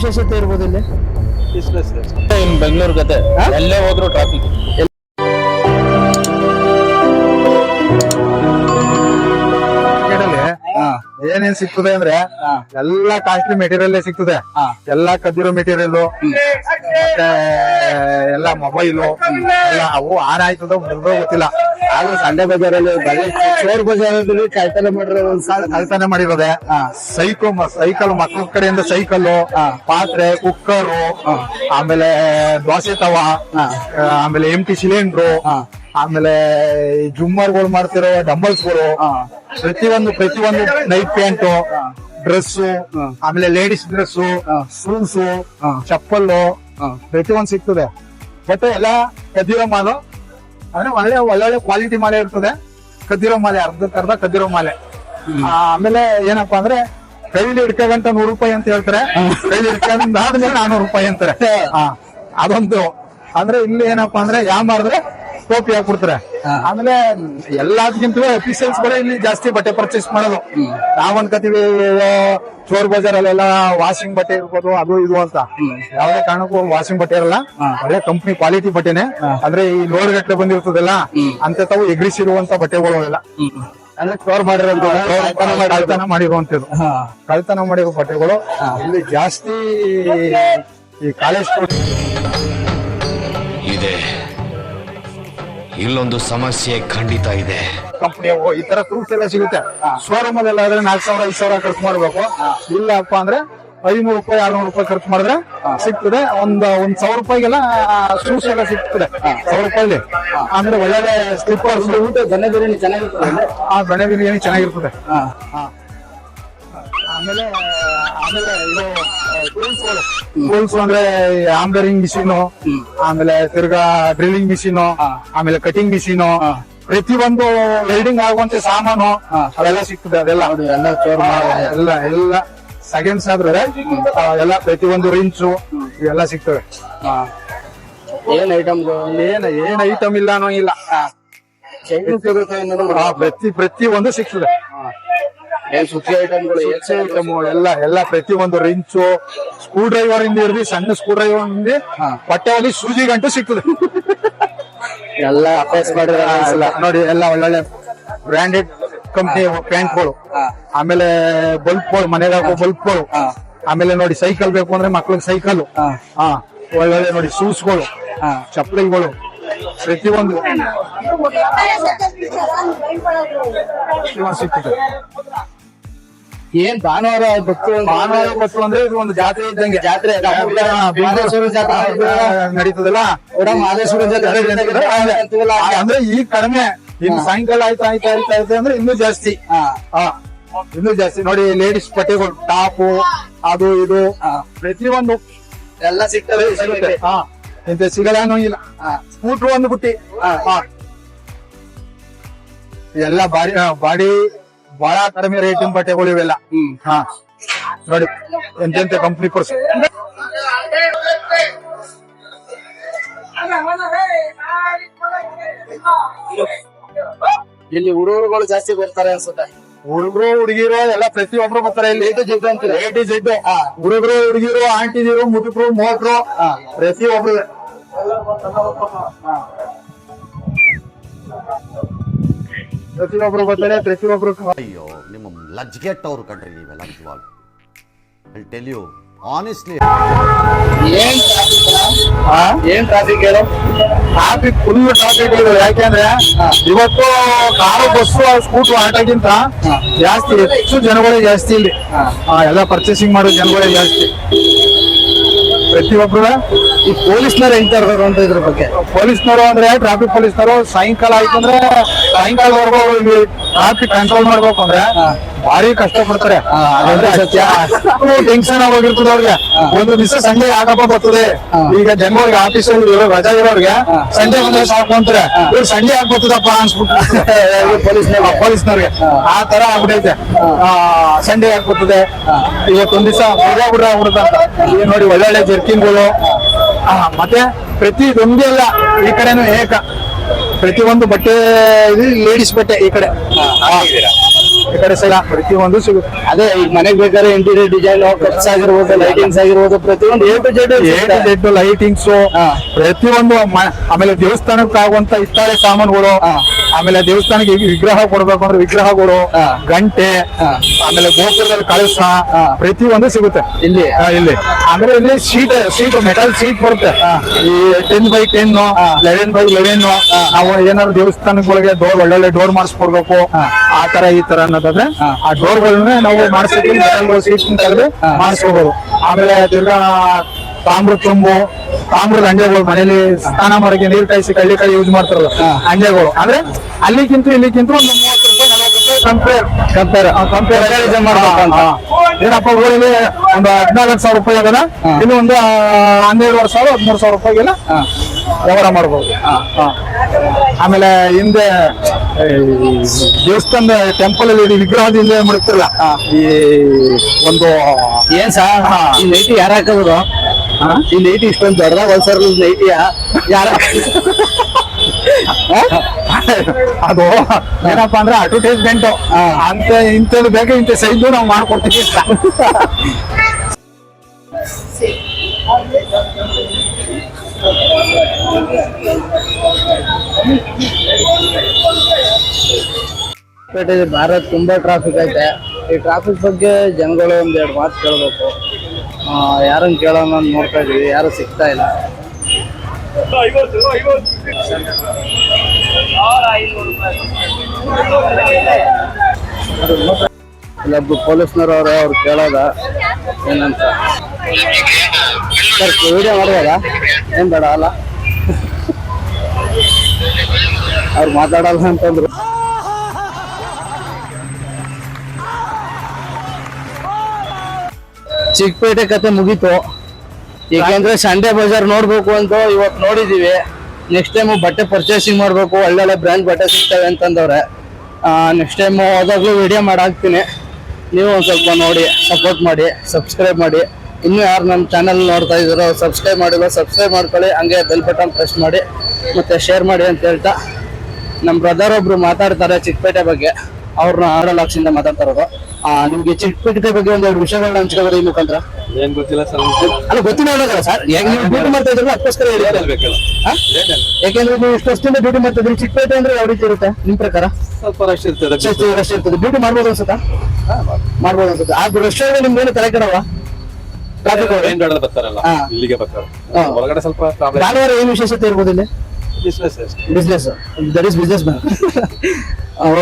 ವಿಶೇಷತೆ ಇರ್ಬೋದು ಇಲ್ಲಿ? ಇನ್ ಬೆಂಗಳೂರು ಕತೆ ಎಲ್ಲೇ ಹೋದ್ರು ಟ್ರಾಫಿಕ್ ಏನೇನ್ ಸಿಗ್ತದೆ ಅಂದ್ರೆ ಎಲ್ಲಾ ಕಾಸ್ಟ್ಲಿ ಮೆಟೀರಿಯಲ್ ಸಿಗ್ತದೆ. ಎಲ್ಲಾ ಕದ್ದಿರೋ ಮೆಟೀರಿಯಲ್ ಮತ್ತೆ ಎಲ್ಲ ಮೊಬೈಲು ಎಲ್ಲ ಅವು ಆನ್ ಆಯ್ತದ ಗೊತ್ತಿಲ್ಲ. ಆದ್ರೆ ಸಂಡೆ ಬಜಾರಲ್ಲಿ ಬರೀ ಚೋರ್ ಬಜಾರಲ್ಲಿ ಕಳ್ತನ ಮಾಡಿರೋ ಒಂದ್ ಸಾಲ ಕಳ್ತನ ಮಾಡಿರೋದೆ. ಸೈಕಲ್ ಸೈಕಲ್ ಮಕ್ಕಳ ಕಡೆಯಿಂದ ಸೈಕಲ್ ಪಾತ್ರೆ ಕುಕ್ಕರು ಆಮೇಲೆ ದೋಸೆ ತವ ಆಮೇಲೆ ಎಂ ಟಿ ಸಿಲಿಂಡ್ರು ಆಮೇಲೆ ಜುಮ್ಮರ್ಗಳು ಮಾಡ್ತಿರೋ ಡಂಬಲ್ಸ್ಗಳು ಪ್ರತಿಯೊಂದು ಪ್ರತಿಯೊಂದು ನೈಟ್ ಪ್ಯಾಂಟ್ ಡ್ರೆಸ್ ಆಮೇಲೆ ಲೇಡೀಸ್ ಡ್ರೆಸ್ ಶೂಸ್ ಚಪ್ಪಲ್ಲು ಪ್ರತಿಯೊಂದು ಸಿಗ್ತದೆ. ಬಟ್ ಎಲ್ಲ ಕದಿಯೋ ಮಾಲು ಅಂದ್ರೆ ಒಳ್ಳೆ ಒಳ್ಳೊಳ್ಳೆ ಕ್ವಾಲಿಟಿ ಮಾಲೆ ಇರ್ತದೆ. ಕದ್ದಿರೋ ಮಾಲೆ ಅರ್ಧಕ್ಕೆ ಅರ್ಧ ಕದ್ದಿರೋ ಮಾಲೆ. ಆಮೇಲೆ ಏನಪ್ಪಾ ಅಂದ್ರೆ ಕೈಲಿ ಇಡ್ಕಂತ ನೂರು ರೂಪಾಯಿ ಅಂತ ಹೇಳ್ತಾರೆ. ಕೈಲಿ ಹಿಡ್ಕೊಂಡ್ ಆದ್ಮೇಲೆ ನಾನೂರು ರೂಪಾಯಿ ಅಂತಾರೆ. ಅದೊಂದು. ಅಂದ್ರೆ ಇಲ್ಲಿ ಏನಪ್ಪಾ ಅಂದ್ರೆ ಯಾವ ಮಾಡಿದ್ರೆ ಟೋಪಿ ಹಾಕ್ಬಿಡ್ತಾರೆ. ಆಮೇಲೆ ಎಲ್ಲದಕ್ಕಿಂತ ಅಫಿಷಿಯಲ್ಸ್ ಗಳೇ ಇಲ್ಲಿ ಜಾಸ್ತಿ ಬಟ್ಟೆ ಪರ್ಚೇಸ್ ಮಾಡೋದು. ನಾವ್ ಅನ್ಕೋತೀವಿ ಚೋರ್ ಬಜಾರ್ ಅಲ್ಲೆಲ್ಲ ವಾಷಿಂಗ್ ಬಟ್ಟೆ ಇರ್ಬೋದು ಅದು ಇದು ಅಂತ. ಯಾವ್ದೇ ಕಾರಣಕ್ಕೂ ವಾಷಿಂಗ್ ಬಟ್ಟೆ ಇರಲ್ಲ. ಒಳ್ಳೆ ಕಂಪ್ನಿ ಕ್ವಾಲಿಟಿ ಬಟ್ಟೆನೆ. ಅಂದ್ರೆ ಈ ಲೋಡ್ ಗಟ್ಟಲೆ ಬಂದಿರ್ತದಲ್ಲ ಅಂತ ತಾವು ಎಗ್ರಿಸಿರುವಂತ ಬಟ್ಟೆಗಳು ಅಂದ್ರೆ ಚೋರ್ ಮಾಡಿರೋದು ಕಳ್ತನ ಮಾಡಿರುವಂತದ್ದು ಕಳ್ತನ ಮಾಡಿರೋ ಬಟ್ಟೆಗಳು ಇಲ್ಲಿ ಜಾಸ್ತಿ ಈ ಕಾಲೇಜ್ ಇಲ್ಲೊಂದು ಸಮಸ್ಯೆ ಖಂಡಿತ ಇದೆ. ಈ ತರ ಪ್ರೂಫ್ ಎಲ್ಲ ಸಿಗುತ್ತೆ. ಶೋರೂಮ್ ಅಲ್ಲಿ ಆದ್ರೆ ನಾಲ್ಕು ಸಾವಿರ, ಐದು ಸಾವಿರ ಖರ್ಚು ಮಾಡ್ಬೇಕು. ಇಲ್ಲಪ್ಪ ಅಂದ್ರೆ ಐನೂರು ರೂಪಾಯಿ, ಆರ್ನೂರು ರೂಪಾಯಿ ಖರ್ಚು ಮಾಡಿದ್ರೆ ಸಿಗ್ತದೆ. ಒಂದ್ ಒಂದ್ ಸಾವಿರ ರೂಪಾಯಿಗೆಲ್ಲ ಶೂಸ್ ಎಲ್ಲ ಸಿಗ್ತದೆ. ಸಾವಿರ ರೂಪಾಯಿ ಅಂದ್ರೆ ಒಳ್ಳೆ ಸ್ಲಿಪ್ಪರ್ಸ್ ಊಟ ಬೆಣ್ಣೆ ಬಿರಿಯಾನಿ ಚೆನ್ನಾಗಿರ್ತದೆ ಆ, ಬೆಣ್ಣೆ ಬಿರಿಯಾನಿ ಚೆನ್ನಾಗಿರ್ತದೆ. ಆಮೇಲೆ ಆಮೇಲೆ ಇದು ಟೂಲ್ಸ್ ಅಂದ್ರೆ ಆಂಬರಿಂಗ್ ಮಿಷಿನ್ ಆಮೇಲೆ ತಿರ್ಗಾ ಡ್ರಿಲ್ಲಿಂಗ್ ಮಿಷಿನ್ ಆಮೇಲೆ ಕಟಿಂಗ್ ಮಿಷಿನ್ ಪ್ರತಿಯೊಂದು ವೆಲ್ಡಿಂಗ್ ಆಗುವಂತ ಸಾಮಾನು ಅದೆಲ್ಲ ಸಿಕ್ತದೆ ಅದೆಲ್ಲ. ಎಲ್ಲ ಚೋರ್ ಎಲ್ಲ ಎಲ್ಲ ಸೆಕೆಂಡ್ಸ್ ಆದ್ರೆ ಎಲ್ಲ ಎಲ್ಲ ಒಂದು ರಿಂಚು ಇವೆಲ್ಲ ಸಿಗ್ತವೆ. ಏನ್ ಐಟಮ್ ಏನ್ ಏನ್ ಐಟಮ್ ಇಲ್ಲ. ಅನ್ನೋ ಇಲ್ಲ ಪ್ರತಿ ಪ್ರತಿ ಒಂದು ಸಿಗ್ತದೆ. ಸುತ್ತಿ ಐಟಮ್ಗಳು ಹೆಚ್ಚು ಐಟಮ್ ಎಲ್ಲ ಎಲ್ಲ ಒಂದು ರಿಂಚು ಸ್ಕ್ರೂ ಡ್ರೈವರ್ ಇಂದ ಹಿಡಿದು ಸಣ್ಣ ಸ್ಕ್ರೂ ಡ್ರೈವರ್ ಇಂದ ಬಟ್ಟೆಯಲ್ಲಿ ಸೂಜಿ ಗಂಟು ಸಿಗ್ತದೆ ಎಲ್ಲ ಅಭ್ಯಾಸ ಮಾಡಿದ್ರೆ ಎಲ್ಲ ನೋಡಿ ಎಲ್ಲ ಒಳ್ಳೊಳ್ಳೆ ಬ್ರಾಂಡೆಡ್ ಕಂಪ್ನಿ ಪ್ಯಾಂಟ್ಗಳು ಆಮೇಲೆ ಬಲ್ಪ್ಗಳು ಮನೆಗೆ ಹಾಕೋ ಬಲ್ಬ್ಗಳು ಆಮೇಲೆ ನೋಡಿ ಸೈಕಲ್ ಬೇಕು ಅಂದ್ರೆ ಮಕ್ಳಿಗೆ ಸೈಕಲ್ ಹಾ ಒಳ್ಳೊಳ್ಳೆ ನೋಡಿ ಶೂಸ್ಗಳು ಚಪ್ಪಲಿಗಳು ಪ್ರತಿಯೊಂದು ಪ್ರತಿಯೊಂದು ಸಿಗ್ತದೆ ಏನ್ ಭಾನುವಾರ ಬತ್ತು ಭಾನುವಾರ ಬತ್ತು ಅಂದ್ರೆ ಇದು ಒಂದು ಜಾತ್ರೆ ಇದ್ದಂಗೆ. ಜಾತ್ರೆ ಮಹದೇಶ್ವರ ಜಾತ್ರೆ ನಡೀತದಲ್ಲ? ಮಹದೇಶ್ವರ ಜಾತ್ರೆ ಅಂದ್ರೆ ಈಗ ಕಡಿಮೆ. ಇನ್ ಸಾಯಂಕಾಲ ಆಯ್ತಾ ಆಯ್ತಾ ಆಯ್ತಾ ಆಯ್ತಾ ಅಂದ್ರೆ ಇನ್ನೂ ಜಾಸ್ತಿ. ಇನ್ನೂ ಜಾಸ್ತಿ. ನೋಡಿ ಲೇಡೀಸ್ ಬಟ್ಟೆಗಳು ಟಾಪು ಅದು ಇದು ಪ್ರತಿಯೊಂದು. ಎಲ್ಲ ಸಿಗ್ತವೆ ಸಿಗುತ್ತೆ. ಹಾ. ಇಂತ ಸಿಗಲ್ಲ ಅನ್ನೋ ಇಲ್ಲ. ಸ್ಕೂಟ್ರು ಒಂದು ಬುಟ್ಟಿ. ಹಾ. ಎಲ್ಲ ಬಾಡಿ ಬಾಡಿ ಬಹಳ ಕಡಿಮೆ ರೇಟಿನ ಬಟ್ಟೆಗಳು ಇವೆಲ್ಲ. ಹಾ. ನೋಡಿ ಎಂತೆಂತ ಕಂಪ್ನಿ ಕೊಡ್ಸ. ಇಲ್ಲಿ ಹುಡುಗರುಗಳು ಜಾಸ್ತಿ ಬರ್ತಾರೆ ಅನ್ಸುತ್ತೆ. ಹುಡುಗರು ಹುಡುಗಿರು ಎಲ್ಲ ಪ್ರತಿಯೊಬ್ರು ಬರ್ತಾರೆ. ಇಲ್ಲಿ ಜಿಡ್ಡು ಜಿಡ್ ಎ ಏಟು ಜಿಡ್ ಹುಡುಗರು ಹುಡುಗಿರು ಆಂಟಿದಿರು ಮುದುಕರು ಮೋಟ್ರು ಪ್ರತಿಯೊಬ್ರು ಪ್ರತಿಯೊಬ್ರು ಬರ್ತಾರೆ ಪ್ರತಿಯೊಬ್ರು ಅಯ್ಯೋ ನಿಮ್ಮ ಲಜ್ಗೆಟ್ಟವ್ರು ಕಣ್ರಿ ನೀವೆಲ್ಲ ನಿಜವಾಗ್ ಐ ಟೆಲ್ ಯು ಆನೆಸ್ಟ್ಲಿ ಏನ್ ಏನ್ ಟ್ರಾಫಿಕ್ ಹೇಳು? ಟ್ರಾಫಿಕ್ ಫುಲ್ ಟ್ರಾಫಿಕ್ ಇದೆ ಯಾಕೆಂದ್ರೆ ಇವತ್ತು ಕಾರು ಬಸ್ಸು ಸ್ಕೂಟರ್ ಆಟೋಗಿಂತ ಜಾಸ್ತಿ ಹೆಚ್ಚು ಜನಗಳೇ ಜಾಸ್ತಿ ಇಲ್ಲಿ. ಆ, ಎಲ್ಲ ಪರ್ಚೇಸಿಂಗ್ ಮಾಡೋ ಜನಗಳೇ ಜಾಸ್ತಿ. ಪ್ರತಿಯೊಬ್ರು ಈ ಪೊಲೀಸ್ನವ್ರು ಹೆಂಗ್ ತರ್ಬೇಕು ಅಂತ ಇದ್ರ ಬಗ್ಗೆ? ಪೊಲೀಸ್ನವರು ಅಂದ್ರೆ ಟ್ರಾಫಿಕ್ ಪೊಲೀಸ್ನವರು ಸಾಯಂಕಾಲ ಸಾಯಂಕಾಲವರೆಗೂ ಟ್ರಾಫಿಕ್ ಕಂಟ್ರೋಲ್ ಮಾಡ್ಬೇಕು ಅಂದ್ರೆ ಭಾರಿ ಕಷ್ಟ ಪಡ್ತಾರೆ. ಟೆನ್ಷನ್ ಹೋಗಿರ್ತದೆ ಅವ್ರಿಗೆ. ಒಂದು ದಿವಸ ಸಂಜೆ ಆಗಪ್ಪ ಬರ್ತದೆ. ಈಗ ಜನಗಳಿಗೆ ಆಫೀಸ್ ಅಲ್ಲಿ ರಜಾ ಇರೋರಿಗೆ ಸಂಡೆ ಬಂದ್ರೆ ಸಾಕು ಅಂತಾರೆ. ಇವ್ರು ಸಂಡೇ ಆಗ್ಬರ್ತದಪ್ಪ ಅನ್ಸ್ಬಿಟ್ಟು. ಪೊಲೀಸ್ನವ್ರಿಗೆ. ಆ ತರ ಆಗ್ಬಿಟ್ಟೈತೆ. ಸಂಡೇ ಆಗ್ಬರ್ತದೆ ಇವತ್ತೊಂದ್ ದಿವಸ ಬಿಡ ಬಿಡ್ರ ಆಗ್ಬಿಡುತ್ತಂತ ಈಗ ನೋಡಿ ಒಳ್ಳೊಳ್ಳೆ ಜರ್ಕಿನ್ಗಳು ಮತ್ತೆ ಪ್ರತಿ ಒಂದೇ ಅಲ್ಲ ಈ ಕಡೆನೂ ಏಕ. ಪ್ರತಿ ಒಂದು ಬಟ್ಟೆ ಲೇಡೀಸ್ ಬಟ್ಟೆ ಈ ಕಡೆ. ಈ ಕಡೆ ಸೈಡ್ ಪ್ರತಿಯೊಂದು ಸಿಗುತ್ತೆ. ಅದೇ ಈಗ ಮನೆಗೆ ಬೇಕಾದ್ರೆ ಇಂಟೀರಿಯರ್ ಡಿಸೈನ್ ಕಪ್ಸ್ ಆಗಿರ್ಬೋದು ಲೈಟಿಂಗ್ಸ್ ಆಗಿರ್ಬೋದು ಪ್ರತಿಯೊಂದು ಎ ಟು ಜೆಡ್ ಏಟ್ ಜೆಡ್ ಲೈಟಿಂಗ್ಸ್ ಆ ಪ್ರತಿಯೊಂದು ಆಮೇಲೆ ದೇವಸ್ಥಾನಕ್ಕೆ ಆಗುವಂತ ಇತ್ತಾಳೆ ಸಾಮಾನುಗಳು. ಆಮೇಲೆ ದೇವಸ್ಥಾನಕ್ಕೆ ವಿಗ್ರಹ ಕೊಡ್ಬೇಕು ಅಂದ್ರೆ ವಿಗ್ರಹಗಳು. ಗಂಟೆ ಆಮೇಲೆ ಗೋಪುರದಲ್ಲಿ ಕಳಸ ಪ್ರತಿ ಒಂದು ಸಿಗುತ್ತೆ. ಇಲ್ಲಿ? ಇಲ್ಲಿ. ಆಮೇಲೆ ಇಲ್ಲಿ ಸೀಟ್ ಸೀಟ್ ಮೆಟಲ್ ಸೀಟ್ ಬರುತ್ತೆ. ಈ ten by ten eleven by eleven ನಾವು ಏನಾದ್ರು ದೇವಸ್ಥಾನಗಳಿಗೆ ಡೋರ್ ಒಳ್ಳೊಳ್ಳೆ ಡೋರ್ ಮಾಡಿಸ್ಕೊಡ್ಬೇಕು. ಆ ತರ ಈ ತರ ಅನ್ನೋದಾದ್ರೆ ಆ ಡೋರ್ ಗಳನ್ನ ನಾವು ಮಾಡಿಸ್ತೀವಿ ಮೆಟಲ್ ಸೀಟ್ ತೆಗೆದು ಮಾಡಿಸ್ಕೋಬಹುದು ಆಮೇಲೆ ತಿರ್ಗಾ ತಾಮ್ರ ತುಂಬು ತಾಮ್ರದ ಅಂಡೆಗಳು ಮನೇಲಿ ಸ್ನಾನ ಮಾಡಕ್ಕೆ ನೀರ್ ಕಾಯಿಸಿ ಕಳ್ಳಿ ಕಳ್ಳಿ ಯೂಸ್ ಮಾಡ್ತಾರಲ್ಲ ಅಂಡೆಗಳು ಅಂದ್ರೆ ಅಲ್ಲಿಗಿಂತ ಇಲ್ಲಿಗಿಂತ ಒಂದು ಮೂವತ್ತು ರೂಪಾಯಿ ನಲವತ್ತು ರೂಪಾಯಿ ಕಂಪೇರ್ ಕಂಪೇರ್ ಕಂಪೇರ್ Comparison ಮಾಡ್ಬೇಕು ಅಂತ. ಏನಪ್ಪ ಊರಿಗೆ ಒಂದು ಹದಿನಾಲ್ಕು ಸಾವಿರ ರೂಪಾಯಿ ಅದನ್ನ ಇಲ್ಲಿ ಒಂದು ಹನ್ನೆರಡುವರೆ ಸಾವಿರ ಹದಿಮೂರು ಸಾವಿರ ರೂಪಾಯಿಗೆಲ್ಲ ವ್ಯವಹಾರ ಮಾಡ್ಬೋದು. ಆಮೇಲೆ ಹಿಂದೆ ದೇವಸ್ಥಾನದ ಟೆಂಪಲ್ ಅಲ್ಲಿ ವಿಗ್ರಹದಿಂದ ಮಾಡ್ತಿರಲ್ಲ ಈ ಒಂದು ಏನ್ ಸಹ ಯಾರ ಹಾಕೋದು? ಈ ನೈಟಿ ಇಷ್ಟೊಂದು ದೊಡ್ಡದಾಗ ಒಂದ್ಸರ್ ನೈಟಿಯ? ಯಾರ? ಅದು ಏನಪ್ಪಾ ಅಂದ್ರೆ ಅಡ್ವರ್ಟೈಸ್ಮೆಂಟ್ ಅಂತ ಇಂಥದ್ದು ಬೇಕು ಇಂಥ ಸೈಜ್ ನಾವು ಮಾಡ್ಕೊಡ್ತೀವಿ ಬಟ್ ಪೇಟೆ ಭಾರತ್ ತುಂಬಾ ಟ್ರಾಫಿಕ್ ಐತೆ. ಈ ಟ್ರಾಫಿಕ್ ಬಗ್ಗೆ ಜನಗಳು ಒಂದೆರಡು ಮಾತು ಕೇಳಬೇಕು. ಯಾರನ್ನ ಕೇಳೋಣ ಅಂತ ನೋಡ್ತಾ ಇದ್ದೀವಿ. ಯಾರು ಸಿಗ್ತಾ ಇಲ್ಲ. ಇಲ್ಲೊಬ್ರು ಪೊಲೀಸ್ನವ್ರು ಅವರು ಅವ್ರು ಕೇಳೋದ. ಏನಂತ? ಸರ್ ವಿಡಿಯೋ ಮಾಡ್ಬೋದಾ ಏನ್ ಬೇಡ, ಅಲ್ಲ? ಅವ್ರು ಮಾತಾಡಲ್ಲ ಅಂತಂದ್ರು. ಚಿಕ್ಕಪೇಟೆ ಕತೆ ಮುಗೀತು. ಏಕೆಂದ್ರೆ ಸಂಡೇ ಬಜಾರ್ ನೋಡ್ಬೇಕು ಅಂತ ಇವತ್ತು ನೋಡಿದೀವಿ. ನೆಕ್ಸ್ಟ್ ಟೈಮು ಬಟ್ಟೆ ಪರ್ಚೇಸಿಂಗ್ ಮಾಡ್ಬೇಕು, ಒಳ್ಳೊಳ್ಳೆ ಬ್ರ್ಯಾಂಡ್ ಬಟ್ಟೆ ಸಿಗ್ತವೆ ಅಂತಂದವ್ರೆ. ನೆಕ್ಸ್ಟ್ ಟೈಮ್ ಹೋದಾಗ್ಲೂ ವಿಡಿಯೋ ಮಾಡಾಕ್ತೀನಿ. ನೀವು ಒಂದು ಸ್ವಲ್ಪ ನೋಡಿ ಸಪೋರ್ಟ್ ಮಾಡಿ ಸಬ್ಸ್ಕ್ರೈಬ್ ಮಾಡಿ. ಇನ್ನೂ ಯಾರು ನಮ್ಮ ಚಾನಲ್ ನೋಡ್ತಾ ಇದ್ದೀರೋ ಸಬ್ಸ್ಕ್ರೈಬ್ ಮಾಡಿಲ್ಲ ಸಬ್ಸ್ಕ್ರೈಬ್ ಮಾಡ್ಕೊಳ್ಳಿ. ಹಂಗೆ ಬೆಲ್ ಬಟನ್ ಪ್ರೆಸ್ ಮಾಡಿ. ಮತ್ತೆ ಶೇರ್ ಮಾಡಿ ಅಂತ ಹೇಳ್ತಾ. ನಮ್ಮ ಬ್ರದರ್ ಒಬ್ರು ಮಾತಾಡ್ತಾರೆ ಚಿಕ್ಕಪೇಟೆ ಬಗ್ಗೆ. ಅವ್ರನ್ನ ಆಡಲ್ ಲಕ್ಷದಿಂದ ಮಾತಾಡ್ತಾ ನಿಮ್ಗೆ ಚಿಕ್ಕಪೇಟೆ ಬಗ್ಗೆ ಒಂದೆರಡು ವಿಷಯಗಳನ್ನ ಹಂಚ್ಕೊಂಡ್ರೆ ಈ ಮುಖಾಂತರ. ಏನ್ ಗೊತ್ತಿಲ್ಲ ಸರ್ ಅಲ್ಲ ಗೊತ್ತಿಲ್ಲ ಹೇಳೋದಲ್ಲ ಸರ್. ಯಾಕೆ ನೀವು ಡ್ಯೂಟಿ ಮಾಡ್ತಾ ಇದ್ರಲ್ಲ ಅದಕ್ಕೋಸ್ಕರ ಹೇಳಿ? ಯಾಕೆಂದ್ರೆ ನೀವು ಇಷ್ಟು ವರ್ಷದಿಂದ ಡ್ಯೂಟಿ ಮಾಡ್ತಾ ಇದ್ರಿ ಚಿಕ್ಕಪೇಟೆ ಅಂದ್ರೆ ಯಾವ ರೀತಿ ಇರುತ್ತೆ ನಿಮ್ ಪ್ರಕಾರ? ಸ್ವಲ್ಪ ರಶ್ ಇರ್ತದೆ. ರಶ್ ಇರ್ತದೆ. ಡ್ಯೂಟಿ ಮಾಡ್ಬೋದು ಅನ್ಸುತ್ತಾ? ಮಾಡ್ಬೋದು. ಅನ್ಸುತ್ತೆ. ಆ ರಶ್ ನಿಮ್ಗೆ ಏನು ತಲೆ ಕೆಡವಾ ಏನ್ ಗಾಡಿ ಬರ್ತಾರಲ್ಲ ಇಲ್ಲಿಗೆ ಬರ್ತಾರೆ. ಒಳಗಡೆ ಹೊರಗಡೆ ಸ್ವಲ್ಪ ಪ್ರಾಬ್ಲಮ್ ಭಾನುವಾರ ಏನು ವಿಶೇಷತೆ ಇರ್ಬೋದು ಇಲ್ಲಿ? Business business that is business man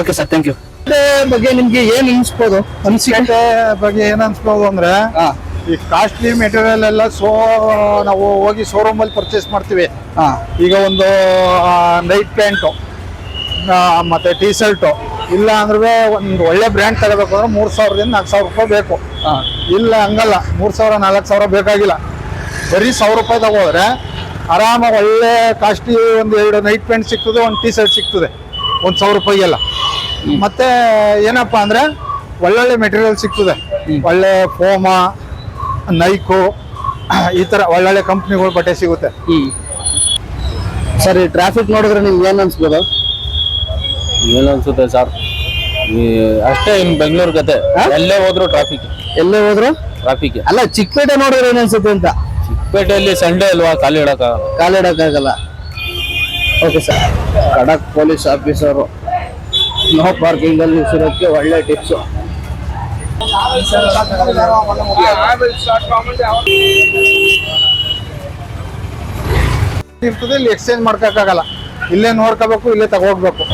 okay sir thank you ಬಗ್ಗೆ ನಿಮ್ಗೆ ಏನ್ ಅನ್ಸ್ಬೋದು? ಅನ್ಸಿಕೆ ಬಗ್ಗೆ ಏನ್ ಅನ್ಸ್ಬೋದು ಅಂದ್ರೆ ಈ ಕಾಸ್ಟ್ಲಿ ಮೆಟೀರಿಯಲ್ ಎಲ್ಲ ಸೋ ನಾವು ಹೋಗಿ ಶೋರೂಮ್ ಅಲ್ಲಿ ಪರ್ಚೇಸ್ ಮಾಡ್ತೀವಿ. ಈಗ ಒಂದು ನೈಟ್ ಪ್ಯಾಂಟು ಮತ್ತೆ ಟೀ ಶರ್ಟು ಇಲ್ಲ ಅಂದ್ರೆ ಒಂದು ಒಳ್ಳೆ ಬ್ರ್ಯಾಂಡ್ ತಗೋಬೇಕು ಅಂದ್ರೆ ಮೂರ್ ಸಾವಿರದಿಂದ ನಾಲ್ಕು ಸಾವಿರ ರೂಪಾಯಿ ಬೇಕು. ಹಾ. ಇಲ್ಲ ಹಂಗಲ್ಲ ಮೂರ್ ಸಾವಿರ ನಾಲ್ಕು ಸಾವಿರ ಬೇಕಾಗಿಲ್ಲ. ಬರೀ ಸಾವಿರ ರೂಪಾಯಿ ತಗೋದ್ರೆ ಆರಾಮಾಗಿ ಒಳ್ಳೆ ಕಾಸ್ಟ್ಲಿ ಒಂದು ಎರಡು ನೈಟ್ ಪ್ಯಾಂಟ್ ಸಿಗ್ತದೆ ಒಂದು ಟೀ ಶರ್ಟ್ ಸಿಗ್ತದೆ ಒಂದು ಸಾವಿರ ರೂಪಾಯಿಗೆಲ್ಲ. ಮತ್ತೆ ಏನಪ್ಪ ಅಂದ್ರೆ ಒಳ್ಳೊಳ್ಳೆ ಮೆಟೀರಿಯಲ್ ಸಿಗ್ತದೆ. ಒಳ್ಳೆ ಫೋಮ ನೈಕು ಈ ತರ ಒಳ್ಳೊಳ್ಳೆ ಕಂಪ್ನಿಗಳು ಬಟ್ಟೆ ಸಿಗುತ್ತೆ. ಸರಿ ಸರ್ ಟ್ರಾಫಿಕ್ ನೋಡಿದ್ರೆ ನಿಮ್ಗೆ ಏನ್ ಅನ್ಸ್ಬೋದು? ಏನ್ ಅನ್ಸುತ್ತೆ ಸರ್ ಅಷ್ಟೇ ಇನ್ ಬೆಂಗಳೂರು ಕತೆ ಎಲ್ಲೇ ಹೋದ್ರು ಟ್ರಾಫಿಕ್ ಎಲ್ಲೇ ಹೋದ್ರು? ಟ್ರಾಫಿಕ್ ಅಲ್ಲ ಚಿಕ್ಕಪೇಟೆ ನೋಡಿದ್ರೆ ಏನ್ ಅನ್ಸುತ್ತೆ ಅಂತ? ಚಿಕ್ಕಪೇಟೆಯಲ್ಲಿ ಸಂಡೇ ಅಲ್ವಾ? ಖಾಲಿ ಇಡಕ್ಕಾಗಲ್ಲ ಕಾಲಿಡಕ್ಕಾಗಲ್ಲ. ಓಕೆ ಸರ್ ಖಡಕ್ ಪೊಲೀಸ್ ಆಫೀಸರು ನೋ ಪಾರ್ಕಿಂಗ್ ಅಲ್ಲಿ ನಿಲ್ಸಿರೋಕ್ಕೆ ಒಳ್ಳೆ ಟಿಪ್ಸು. ಇರ್ತದೆ ಇಲ್ಲಿ ಎಕ್ಸ್ಚೇಂಜ್ ಮಾಡ್ಕೋಕ್ಕಾಗಲ್ಲ. ಇಲ್ಲೇ ನೋಡ್ಕೋಬೇಕು ಇಲ್ಲೇ ತಗೋಗ್ಬೇಕು.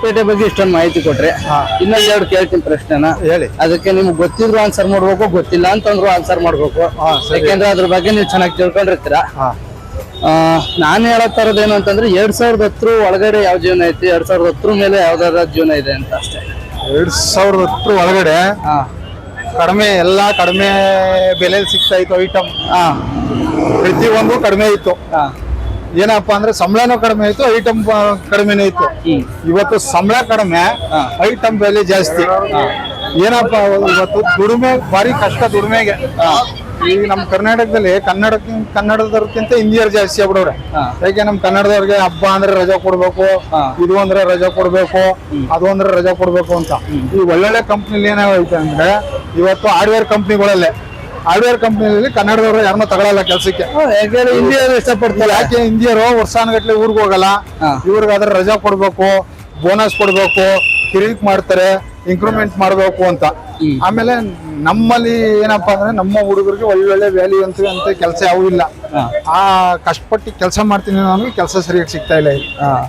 ಪೇಟೆ ಬಗ್ಗೆ ಇಷ್ಟೊಂದು ಮಾಹಿತಿ ಕೊಟ್ರೆ ಇನ್ನೊಂದು ಎರಡು ಕೇಳ್ತೀನಿ ಪ್ರಶ್ನೆನ. ಹೇಳಿ. ಅದಕ್ಕೆ ನಿಮ್ಗೆ ಗೊತ್ತಿದ್ರು ಆನ್ಸರ್ ಮಾಡ್ಬೇಕು ಗೊತ್ತಿಲ್ಲ ಅಂತಂದ್ರು ಆನ್ಸರ್ ಮಾಡ್ಬೇಕು. ಯಾಕೆಂದ್ರೆ ಅದ್ರ ಬಗ್ಗೆ ನೀವು ಚೆನ್ನಾಗಿ ತಿಳ್ಕೊಂಡಿರ್ತೀರಾ. ನಾನ್ ಹೇಳೋ ಥರದ್ದು ಏನು ಅಂತಂದ್ರೆ ಎರಡ್ ಸಾವಿರದ ಹತ್ತರ ಒಳಗಡೆ ಯಾವ ಜೀವನ ಐತಿ ಎರಡ್ ಸಾವಿರದ ಹತ್ತರ ಮೇಲೆ ಯಾವ್ದಾರ ಜೀವನ ಇದೆ ಅಂತ ಅಷ್ಟೇ. ಎರಡ್ ಸಾವಿರದ ಹತ್ತರ ಒಳಗಡೆ? ಹಾ. ಕಡಿಮೆ ಎಲ್ಲಾ ಕಡಿಮೆ ಬೆಲೆಯಲ್ಲಿ ಸಿಗ್ತಾ ಇತ್ತು ಐಟಮ್. ಹಾ. ಪ್ರತಿಯೊಂದು ಕಡಿಮೆ ಇತ್ತು. ಏನಪ್ಪಾ ಅಂದ್ರೆ ಸಂಬಳನೂ ಕಡಿಮೆ ಇತ್ತು ಐಟಮ್ ಕಡಿಮೆನೇ ಇತ್ತು. ಇವತ್ತು ಸಂಬಳ ಕಡಿಮೆ. ಐಟಮ್ ಬೆಲೆ ಜಾಸ್ತಿ. ಏನಪ್ಪಾ ಇವತ್ತು ದುಡಿಮೆ ಭಾರಿ ಕಷ್ಟ ದುಡಿಮೆಗೆ. ಈಗ ನಮ್ಮ ಕರ್ನಾಟಕದಲ್ಲಿ ಕನ್ನಡ ಕನ್ನಡದವ್ರಕ್ಕಿಂತ ಹಿಂದಿಯರ್ ಜಾಸ್ತಿ ಆಗ್ಬಿಡವ್ರೆ. ಯಾಕೆ ನಮ್ ಕನ್ನಡದವ್ರಿಗೆ ಹಬ್ಬ ಅಂದ್ರೆ ರಜಾ ಕೊಡ್ಬೇಕು ಇದು ಅಂದ್ರೆ ರಜಾ ಕೊಡ್ಬೇಕು ಅದು ಅಂದ್ರೆ ರಜಾ ಕೊಡ್ಬೇಕು ಅಂತ. ಈ ಒಳ್ಳೊಳ್ಳೆ ಕಂಪ್ನಿಲಿ ಏನಾಗೈತೆ ಅಂದ್ರೆ ಇವತ್ತು ಹಾರ್ಡ್ವೇರ್ ಕಂಪ್ನಿಗಳಲ್ಲೇ ಹಾರ್ಡ್ವೇರ್ ಕಂಪ್ನಿಯಲ್ಲಿ ಕನ್ನಡದವ್ರು ಯಾರನ್ನೂ ತಗೊಳಲ್ಲ ಕೆಲಸಕ್ಕೆ. ಯಾಕಂದ್ರೆ ಹಿಂದಿ ಇಷ್ಟಪಡ್ತಾರೆ. ಯಾಕೆ ಹಿಂದಿಯರು ವರ್ಷಾನುಗಟ್ಲೆ ಊರಿಗೆ ಹೋಗಲ್ಲ. ಇವ್ರಿಗಾದ್ರೆ ರಜಾ ಕೊಡ್ಬೇಕು ಬೋನಸ್ ಕೊಡ್ಬೇಕು ಕಿರಿಕ್ ಮಾಡ್ತಾರೆ. ಇಂಕ್ರೂಮೆಂಟ್ ಮಾಡಬೇಕು ಅಂತ. ಆಮೇಲೆ ನಮ್ಮಲ್ಲಿ ಏನಪ್ಪಾ ಅಂದ್ರೆ ನಮ್ಮ ಹುಡುಗರಿಗೆ ಒಳ್ಳೊಳ್ಳೆ ವ್ಯಾಲ್ಯೂ ಅಂತ ಅಂತ ಕೆಲಸ ಯಾವೂ ಇಲ್ಲ. ಆ ಕಷ್ಟಪಟ್ಟು ಕೆಲಸ ಮಾಡ್ತೀನಿ ನನಗೆ ಕೆಲಸ ಸರಿಯಾಗಿ ಸಿಗ್ತಾ ಇಲ್ಲ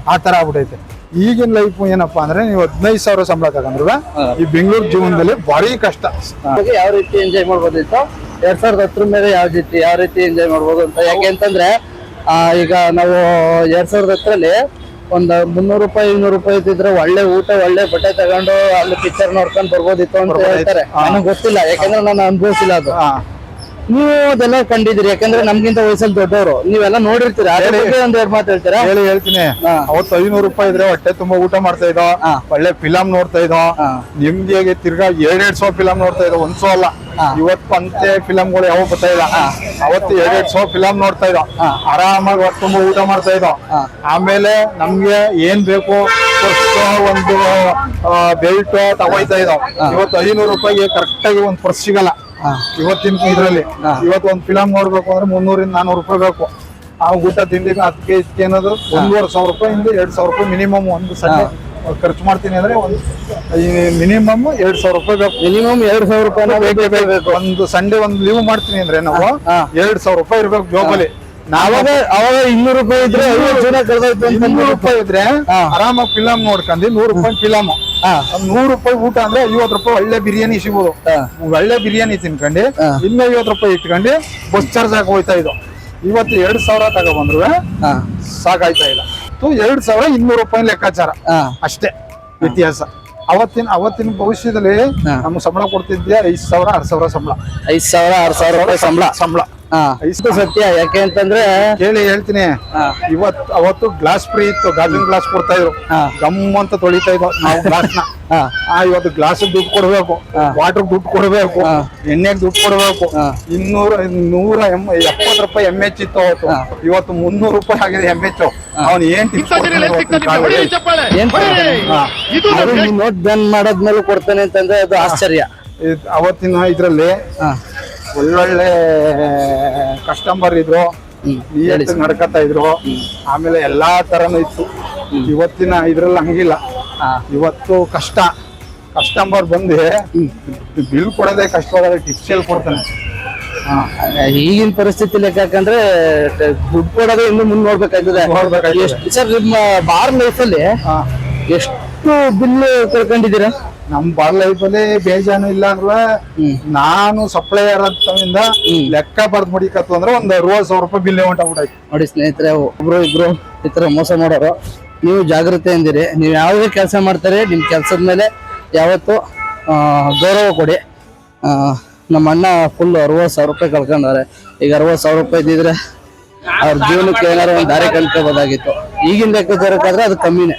ಆ ತರ ಆಗ್ಬಿಟ್ಟೈತೆ ಈಗಿನ ಲೈಫ್ ಏನಪ್ಪಾ ಅಂದ್ರೆ ನೀವು ಹದಿನೈದು ಸಾವಿರ ಸಂಬಳ ತಗೊಂಡ್ರು ಈ ಬೆಂಗಳೂರು ಜೀವನದಲ್ಲಿ ಭಾರಿ ಕಷ್ಟ. ಯಾವ ರೀತಿ ಎಂಜಾಯ್ ಮಾಡ್ಬೋದಿತ್ತು? ಎರಡ್ ಸಾವಿರದ ಹತ್ತರ ಮೇಲೆ ಯಾವ ರೀತಿ ಯಾವ ರೀತಿ ಎಂಜಾಯ್ ಮಾಡ್ಬೋದು ಅಂತ? ಯಾಕೆ ಅಂತಂದ್ರೆ ಆ, ಈಗ ನಾವು ಎರಡ್ ಸಾವಿರದ ಹತ್ತರಲ್ಲಿ ಒಂದ್ ಮುನ್ನೂರು ರೂಪಾಯಿ ಇನ್ನೂರು ರೂಪಾಯಿ ಇದ್ರೆ ಒಳ್ಳೆ ಊಟ ಒಳ್ಳೆ ಬಟ್ಟೆ ತಗೊಂಡು ಅಲ್ಲಿ ಪಿಕ್ಚರ್ ನೋಡ್ಕೊಂಡ್ ಬರ್ಬೋದಿತ್ತು ಅಂತ. ಹೇಳ್ತಾರೆ ನನಗ್ ಗೊತ್ತಿಲ್ಲ ಯಾಕಂದ್ರೆ ನಾನು ಅನುಭವಿಸಿಲ್ಲ ಅದು. ನೀವು ಅದೆಲ್ಲ ಕಂಡಿದ್ದೀರಿ ಯಾಕಂದ್ರೆ ನಮ್ಗಿಂತ ವಯಸ್ಸಲ್ಲಿ ದೊಡ್ಡವರು. ನೀವೆಲ್ಲ ನೋಡಿರ್ತೀರಾ. ಒಂದ್ ಎರಡು ಮಾತು ಹೇಳ್ತೀರಾ? ಹೇಳಿ ಹೇಳ್ತೀನಿ. ಅವತ್ತು ಐನೂರು ರೂಪಾಯಿ ಇದ್ರೆ ಹೊಟ್ಟೆ ತುಂಬಾ ಊಟ ಮಾಡ್ತಾ ಇದ್ದೋ ಒಳ್ಳೆ ಫಿಲಂ ನೋಡ್ತಾ ಇದ್ದೋ ನಿಮ್ಗೆ ಹೇಗೆ ತಿರ್ಗಾ ಎರಡ್ ಸಾವಿರ ಫಿಲಂ ನೋಡ್ತಾ ಇದ್ದೋ ಒಂದ್ಸೋ ಅಲ್ಲ. ಇವತ್ತು ಅಂತೆ ಫಿಲಂಗಳು ಯಾವ ಬರ್ತಾ ಇಲ್ಲ. ಅವತ್ತು ಎರಡೆರಡ್ ಸಾವಿರ ಫಿಲಂ ನೋಡ್ತಾ ಇದ್ದೋ ಆರಾಮಾಗಿ ಹೊಟ್ಟೆ ತುಂಬಾ ಊಟ ಮಾಡ್ತಾ ಇದ್ದೋ. ಆಮೇಲೆ ನಮ್ಗೆ ಏನ್ ಬೇಕು ಒಂದು ಬೆಲ್ಟ್ ತಗೋಯ್ತಾ ಇದ್ದೋ. ಇವತ್ತು ಐನೂರು ರೂಪಾಯಿಗೆ ಕರೆಕ್ಟ್ ಆಗಿ ಒಂದ್ ಪರ್ಸ್ ಸಿಗಲ್ಲ. ಇವತ್ತಿನ ಇದ್ರಲ್ಲಿ. ಇವತ್ತು ಒಂದು ಫಿಲಂ ನೋಡ್ಬೇಕು ಅಂದ್ರೆ ಮುನ್ನೂರಿಂದ ನಾನೂರು ರೂಪಾಯಿ ಬೇಕು. ಆ ಊಟ ತಿಂಡಿಗೆ ಕೆ ಜಿ ಏನಾದ್ರು ಒಂದೂವರೆ ಸಾವಿರ ರೂಪಾಯಿಂದ ಎರಡ್ ಸಾವಿರ ರೂಪಾಯಿ ಮಿನಿಮಮ್ ಒಂದು ಸಂಡೆ ಖರ್ಚು ಮಾಡ್ತೀನಿ ಅಂದ್ರೆ ಒಂದು ಮಿನಿಮಮ್ ಎರಡ್ ಸಾವಿರ ರೂಪಾಯಿ ಬೇಕು. ಮಿನಿಮಮ್ ಎರಡ್ ಸಾವಿರ ರೂಪಾಯಿ ಬೇಕೇ ಬೇಕು ಒಂದು ಸಂಡೆ ಒಂದು ಲೀವ್ ಮಾಡ್ತೀನಿ ಅಂದ್ರೆ ನಾವು. ಎರಡ್ ಸಾವಿರ ರೂಪಾಯಿ ಇರ್ಬೇಕು ಜೋಬಲ್ಲಿ. ನಾವಾಗ ಅವಾಗ ಇನ್ನೂರು ರೂಪಾಯಿ ಇದ್ರೆ ಐವತ್ತು ಜನ ಕಳ್ದೋಯ್ತು ಇನ್ನೂರು ರೂಪಾಯಿ ಇದ್ರೆ. ಆರಾಮಾಗಿ ಫಿಲಂ ನೋಡ್ಕೊಂಡಿ ನೂರು ರೂಪಾಯಿ ಫಿಲಮ್. ನೂರು ರೂಪಾಯಿ ಊಟ ಅಂದ್ರೆ ಐವತ್ತು ರೂಪಾಯಿ ಒಳ್ಳೆ ಬಿರಿಯಾನಿ ಸಿಗೋದು. ಒಳ್ಳೆ ಬಿರಿಯಾನಿ ತಿನ್ಕೊಂಡು ಇನ್ನ ಐವತ್ತು ರೂಪಾಯಿ ಇಟ್ಕೊಂಡು ಬಸ್ ಚಾರ್ಜ್ ಹಾಕಿ ಹೋಯ್ತಾ ಇದು ಇವತ್ತು ಎರಡ್ ಸಾವಿರ ತಗೊಬಂದ್ರು. ಸಾಕಾಯ್ತಾ ಇಲ್ಲ. ಎರಡ್ ಸಾವಿರ ಇನ್ನೂರು ರೂಪಾಯಿ ಲೆಕ್ಕಾಚಾರ. ಅಷ್ಟೇ ವ್ಯತ್ಯಾಸ. ಅವತ್ತಿನ ಅವತ್ತಿನ ಭವಿಷ್ಯದಲ್ಲಿ. ನಮ್ಗೆ ಸಂಬಳ ಕೊಡ್ತಿದ್ದೆ ಐದ್ ಸಾವಿರ ಆರ್ ಸಾವಿರ ಸಂಬಳ. ಐದ್ ಸಾವಿರ ಆರ್ ಸಾವಿರ ರೂಪಾಯಿ ಸಂಬಳ. ಸಂಬಳ. ಇಷ್ಟು ಸತ್ಯ ಯಾಕೆ ಅಂತಂದ್ರೆ ಕೇಳಿ ಹೇಳ್ತೀನಿ. ಇವತ್ ಅವತ್ತು ಗ್ಲಾಸ್ ಫ್ರೀ ಇತ್ತು ಗಾಜಿನ ಗ್ಲಾಸ್ ಕೊಡ್ತಾ ಇದ್ರು. ಗಮ್ ಅಂತ ತೊಳಿತಾ ಇದ್ವು ನಾವು ಗ್ಲಾಸ್ನ ಇವತ್ತು ಗ್ಲಾಸ್ ದುಡ್ಡು ಕೊಡ್ಬೇಕು. ವಾಟರ್ ದುಡ್ಡು ಕೊಡ್ಬೇಕು. ಎಣ್ಣೆ ಎಣ್ಣೆಗೆ ದುಡ್ಡು ಕೊಡ್ಬೇಕು. ಇನ್ನೂರ ನೂರ ಎಂ- ಎಪ್ಪತ್ತು ರೂಪಾಯಿ ಎಂ ಎಚ್ ಇತ್ತು ಅವತ್ತು. ಇವತ್ತು ಮುನ್ನೂರು ರೂಪಾಯಿ ಆಗಿದೆ ಎಂ ಎಚ್ ಅವ್ನು ಏನ್. ನೋಟ್ ಬ್ಯಾನ್ ಮಾಡದ್ಮೇಲೆ ಕೊಡ್ತಾನೆ ಅಂತಂದ್ರೆ ಅದು ಆಶ್ಚರ್ಯ. ಅವತ್ತಿನ ಇದ್ರಲ್ಲಿ ಹಾ. ಒಳ್ಳೊಳ್ಳೆ ಕಸ್ಟಮರ್ ಇದ್ರು ನಡ್ಕತಾ ಇದ್ರು. ಆಮೇಲೆ ಎಲ್ಲಾ ತರನು ಇತ್ತು. ಇವತ್ತಿನ ಇದ್ರಲ್ಲಿ ಹಂಗಿಲ್ಲ. ಇವತ್ತು ಕಷ್ಟ. ಕಸ್ಟಮರ್ ಬಂದು ಬಿಲ್ ಕೊಡೋದೇ ಕಷ್ಟ ಟಿಪ್ಸ್ ಎಲ್ಲಿ ಕೊಡ್ತಾನೆ. ಈಗಿನ ಪರಿಸ್ಥಿತಿ ಲೆಕ್ಕ ಹಾಕಂದ್ರೆ ದುಡ್ಡು ಕೊಡೋದೇ ಇನ್ನು ಮುಂದೆ ನೋಡ್ಬೇಕಾಗ್ತದೆ. ಸರ್ ನಿಮ್ಮ ಬಾರ್ ಲೈಫಲ್ಲಿ ಎಷ್ಟು ಬಿಲ್ ಕಳ್ಕೊಂಡಿದ್ದೀರಾ ನಮ್ ಬಾರ್ ಲೈಫ್ ಅಲ್ಲಿ ಬೇಜಾನು ಇಲ್ಲ ಅಂದ್ರೆ ನಾನು ಸಪ್ಲೈಯರ್ ಅಂತವಿಂದ ಲೆಕ್ಕ ಬರ್ದ್ ಮಡಿಕತ್ತು ಅಂದ್ರೆ ಒಂದ್ ಅರವತ್ ಸಾವಿರ ರೂಪಾಯಿ ಬಿಲ್ ಹೊಂಟಾಗ್ಬಿಟ್ಟೈತಿ ನೋಡಿ ಸ್ನೇಹಿತರೆ ಒಬ್ರು ಇಬ್ರು ಈ ತರ ಮೋಸ ಮಾಡೋರು ನೀವು ಜಾಗ್ರತೆ ಅಂದಿರಿ. ನೀವು ಯಾವುದೇ ಕೆಲಸ ಮಾಡ್ತಾರೆ ನಿಮ್ಮ ಕೆಲಸದ ಮೇಲೆ ಯಾವತ್ತು ಗೌರವ ಕೊಡಿ. ಆ, ನಮ್ಮ ಅಣ್ಣ ಫುಲ್ ಅರವತ್ತು ಸಾವಿರ ರೂಪಾಯಿ ಕಳ್ಕೊಂಡವ್ರೆ. ಈಗ ಅರವತ್ತು ಸಾವಿರ ರೂಪಾಯಿ ಇದ್ದಿದ್ರೆ ಅವ್ರ ಜೀವನಕ್ಕೆ ಏನಾದ್ರು ಒಂದು ದಾರಿ ಕಂಡ್ಕೋಬೋದಾಗಿತ್ತು ಈಗಿನ ಲೆಕ್ಕಾಚಾರಕ್ಕಾದ್ರೆ ಅದು ಕಮ್ಮಿನೇ.